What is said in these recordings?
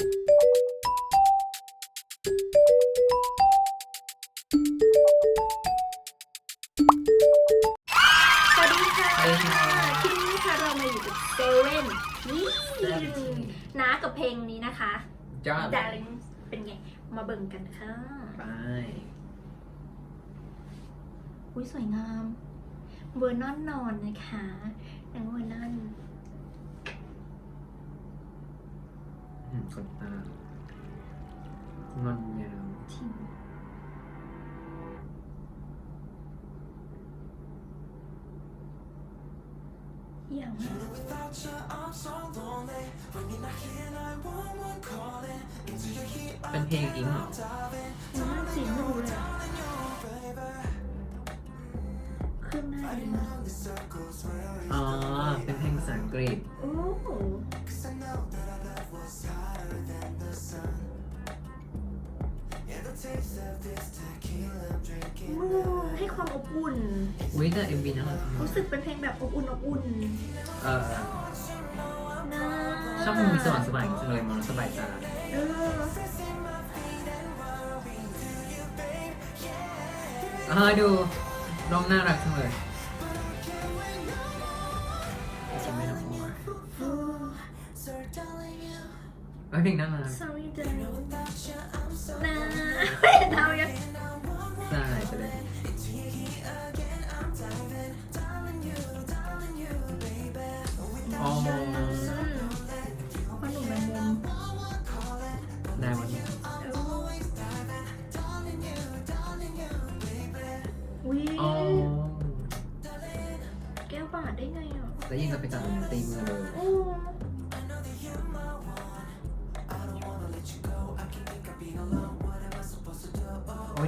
สวัสดีค่ะสวัสดีค่ะคลิปนี้ค่ะเรามาอยู่กับเซเว่นนี่น้ากับเพลงนี้นะคะจอด Darling เป็นไง มาเบิ่งกันค่ะไปอุ้ยสวยงาม เวอร์นอนนอนนะคะนางเวอร์นอน อืมขนตางอนยาวทิมอย่างเป็นเพลงอิงเหรอน่าเสียงดูเลยอะขึ้นหน้าดีมากอ๋อ เป็นเพลงภาษาอังกฤษโอ้ โหมือให้ความอบอุ่น อุ้ยแต่เอ็มวีน่ารักมากรู้สึกเป็นเพลงแบบอบอุ่นอบอุ่นเออนะชอบมุมมีสว่างสบายจังเลยมองแล้วสบายตาเอออ่าดูน้องน่ารักจังเลยจะไม่ต้องพูดเอ้ยเพลงน่ารัก sorry darling นะเฮ้ยเท่ายังใช่ไปเลยอ๋ออืมพ่อหนุ่มแมงมุมได้วันนี้อุ้ยอ๋อแก้วบาดได้ไงอะแล้วยิ่งจะไปจับตีมือเลย โอ้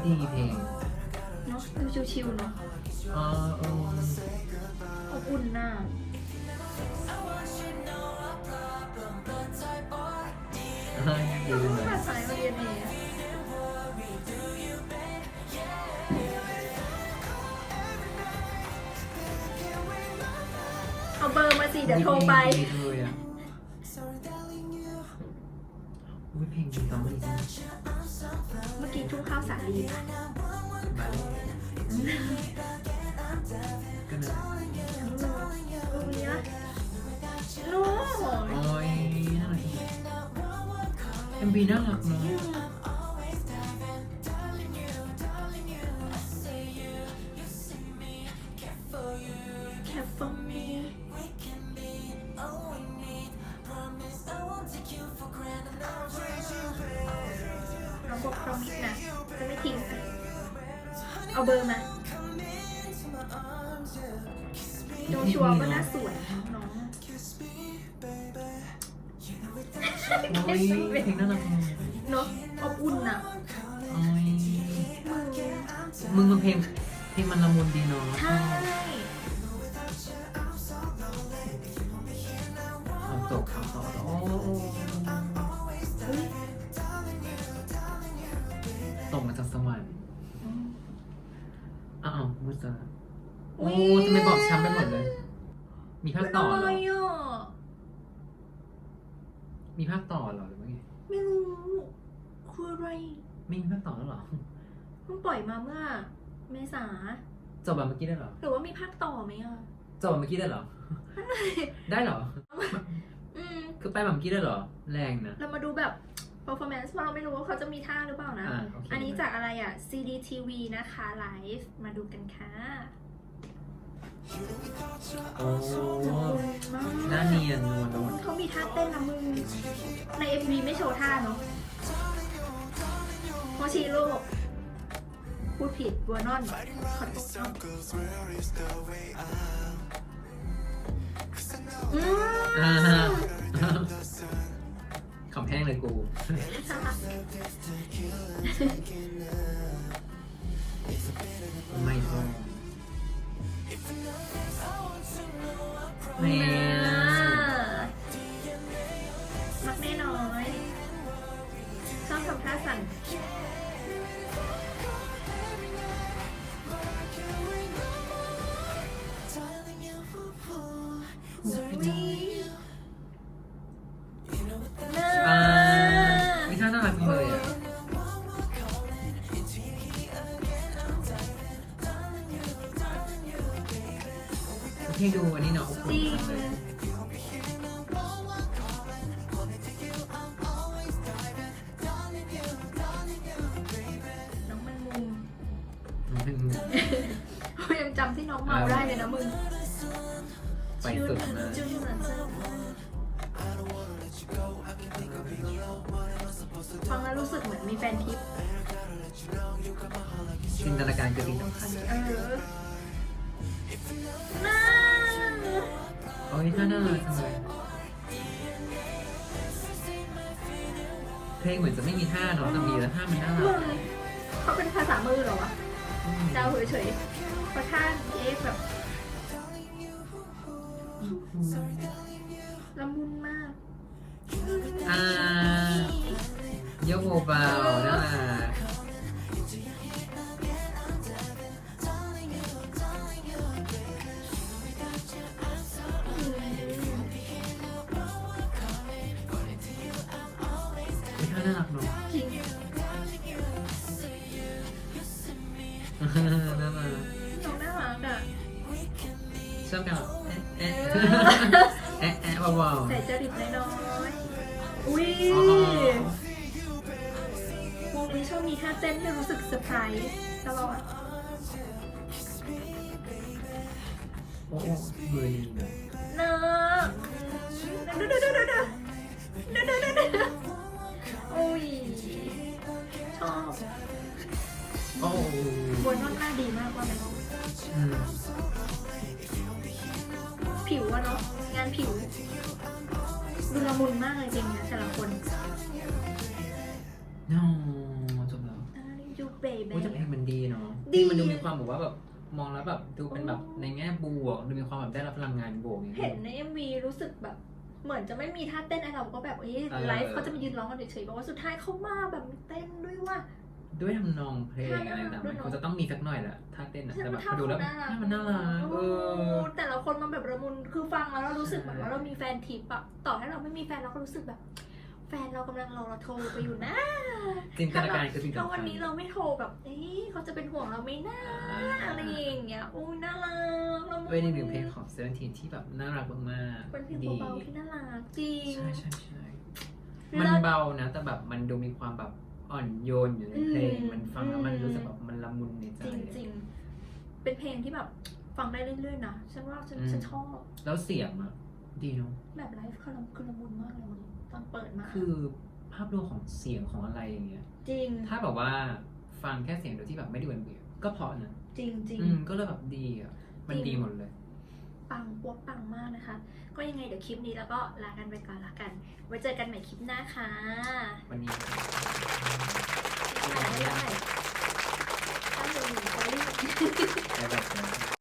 ดีเพลงเนาะดูชิวๆเนาะอ๋อเอออบอุ่นน่ะเฮ้ยดีเลยภาษามาเรียนเองเอาเบอร์มาสิเดี๋ยวโทรไปดีเลยอะ อุ้ยเพลงดีต้องดีจังเมื่อกี้ทุ่งข้าวสาลีค่ะมาเลยก็เลยโอ้ยนะโน้โอ้ยน่ารักเอ็มบีน่ารักเนาะ น้องบอกพรอมิสนะจะไม่ทิ้งกันเอาเบอร์มาโจชัวก็น่าสวยน้องโอ้ยเพลงน่ารักจังเนาะอบอุ่นอะโอ้ยมือมึงมันเพลงเพลงมันละมุนดีเนาะใช่ความตกความต่อโอ้อุ๊ อ้าวมืดจ้าโอ้อุ๊ยทำไมบอกช้ำไปหมดเลย มีภาคต่อเหรมันออะไรอะมีภาคต่อเหรอหรือว่าไง ไม่รู้คืออะไรไม่มีภาคต่อแล้วเหรอเพิ่งปล่อยมาเมื่อ เมษาจบแบบเมื่อกี้ได้เหรอ หรือว่ามีภาคต่อไหมอะ จบแบบเมื่อกี้ได้เหรอ ได้เหรอ อืมคือไปแบบเมื่อกี้ได้เหรอ แรงนะ เรามาดูแบบ performance เพราะเราไม่รู้ว่าเขาจะมีท่าหรือเปล่านะ อ่าโอเค อันนี้จากอะไรอะ CDTV นะคะ ไลฟ์มาดูกันค่ะโอ้มากหน้าเนียนนวลนวลเขามีท่าเต้นนะมึง ใน MV ไม่โชว์ท่าเนาะโมชิโร่พูดผิดวัวนอนขอโทษอืมอ่าฮะ ขำแห้งเลยกู ให้ดูอันนี้เนาะอบจอุ่นริงจังเลยน้องมันมุมอืมยังจำที่น้องเมาได้เลยนะมึงไปสุดมากชื่อเหมือนเสื้อฟังแล้วรู้สึกเหมือนมีแฟนทิปจินตนาการคือสิ่งสำคัญเออน่า โอ้ยน่าน่ารักจังเลยเพลงเหมือนจะไม่มีท่าเนาะแต่มีแล้วท่ามันน่ารัมึกงเขาเป็นภาษามือเหรอวะอืมเดาเฉยๆเพราะท่าเอ๊ะแบบละมุนมาก อ่าโยกเบาๆน่ารัก น่ารักหรอกน่ารักน้องน่ารักอะชอบกันเอ๊เอ๊ะเอ๊ะเอ๊ะเบาๆใส่จริตน้อยๆอุ้ยวงนี้ชอบมีท่าเต้นที่รู้สึกเซอร์ไพรส์ตลอดโอ้เบอร์ดีนะเนอะเด้อเด้อเด้อเด้อเด้อเด้อ ชอบโอ้โหบนนอนหน้าดีมากว่าไหมอืมผิวอะเนาะงานผิวดูละมุนมากเลยจริงๆแต่ละคนน้องจบแล้วยูเบโอ้ยแต่เพลเบ้งมันดีเนาะดี มันดูมีความแบบว่าแบบมองแล้วแบบดูเป็นแบบในแง่บวก ดูมีความแบบได้รับพลังงานบวกอย่างเห็เงี้นยในเอ็มวีรู้สึกแบบ เหมือนจะไม่มีท่าเต้นไอเราก็แบบเอ้ยเออไลฟ์เขาจะมายืนร้องกันเฉยๆบอกว่าสุดท้ายเขามาแบบมีเต้นด้วยว่า ด้วยทำนองเพลงอะไรต่างๆมันควรจะต้องมีสักหน่อยแหละถ้าเต้นอะแต่แบบพอดูแล้วถ้ามันน่ารักเออแต่ละคนมันแบบระมุนคือฟังแล้วเรารู้สึกเหมือนว่าเรามีแฟนทิปอะต่อให้เราไม่มีแฟนเราก็รู้สึกแบบแฟนเรากำลังรอเราโทรไปอยู่นะจินตนาการคือสิ่งถ้าสำคัวันญนี้เราไม่โทรแบบเอ๊ะเขาจะเป็นห่วงเราไหมนะอะไรอย่างเงี้ยอุ้ยน่ารักละมุนเป็นอีกหนึ่งเพลงของเซเว่นทีที่แบบน่ารักมากเป็นเพลงๆดีเบาๆที่น่ารักจริง ใช่ใช่ใช่มันเบานะ แต่แบบมันดูมีความแบบอ่อนโยนอยู่ในเพลง อืมมันฟังแล้วมันอืม รู้สึกแบบมันละมุนในใจ จริงๆเป็นเพลงที่แบบฟังได้เรื่อยๆนะฉันว่าฉันอืม ฉันชอบแล้วเสียงอะดีเนาะแบบไลฟ์คือละคือละมุนมากเลยมึง ตอนเปิดมาคือภาพรวมของเสียงของอะไรอย่างเงี้ย จริง ถ้าแบบว่าฟังแค่เสียงโดยที่แบบไม่ได้เวียนเวียนก็เพราะนะจริงจริง อืมก็เลยแบบดีอะ มันจริง ดีหมดเลย ปังปวกปังมากนะคะ ก็ยังไงเดี๋ยวคลิปนี้แล้วก็ลากันไปก่อนละกัน ไว้เจอกันใหม่คลิปหน้าค่ะวันนี้ไม่ได้ไม่ได้ตั้งใจหนึ่งไปรีบแต่แบบ